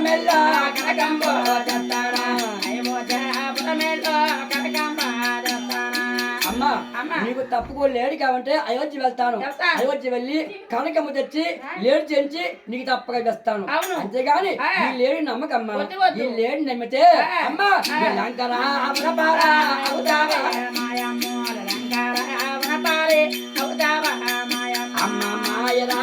పరమెల్ల కనకంబో తెస్తారా అమ్మ నీకు తప్పుకో లేడు కాబట్టి అయోధ్య వెళ్తాను వెళ్తా. అయోధ్య వెళ్ళి కనకమ్మ తెచ్చి లేడు చెంచి నీకు తప్పక తెస్తాను అవును. అంతేగాని. ఈ లేడి నమ్మకమ్మ. ఈ లేడి నమ్మితే. అమ్మ లంకరా అవరపారా అవుతావా అమ్మ మాయరా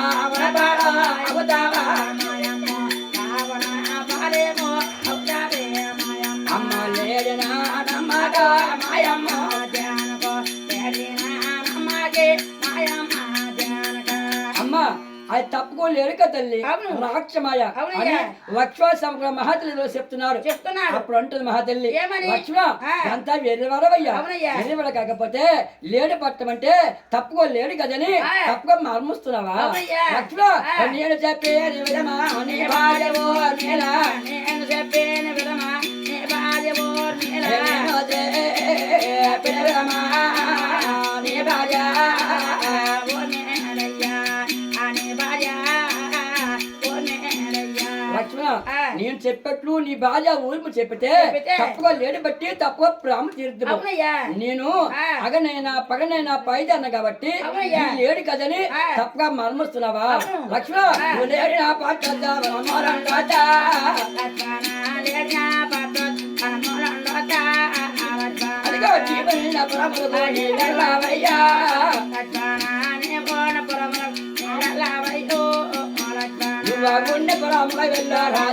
అమ్మ అది తప్పుకో లేడుక తల్లి. రాక్షమాయ లక్ష్మణ సమగ్ర మహాతల్లిలో చెప్తున్నారు చెప్తున్నాడు అప్పుడు అంటుంది మహాతల్లి. అంతా వెర్రివరవయ్యా. వెర్రివర కాకపోతే లేడు పట్టమంటే తప్పుకో లేడు కదని. తప్పుగా మర్మిస్తున్నావా ఆ. నేను చెప్పేది విధమా నీ భార్యవో నేలా నేను చెప్పేను విధమా నీ భార్యవో నీలా. నేను చెప్పట్లు నీ భార్య ఊర్పు చెప్పితే? తప్పుగా లేడు బట్టి తప్పుగా ప్రేమ తీరుద్దు నేను. అగనైనా పగనైనా పైదన్న కాబట్టి లేడు కదని ఆ. తప్పుగా మర్మిస్తున్నావా. లక్ష్మణ లేడి నా పట్ల అదిగో జీవన పరములకు నీ గుండె పరముల వెళ్ళారా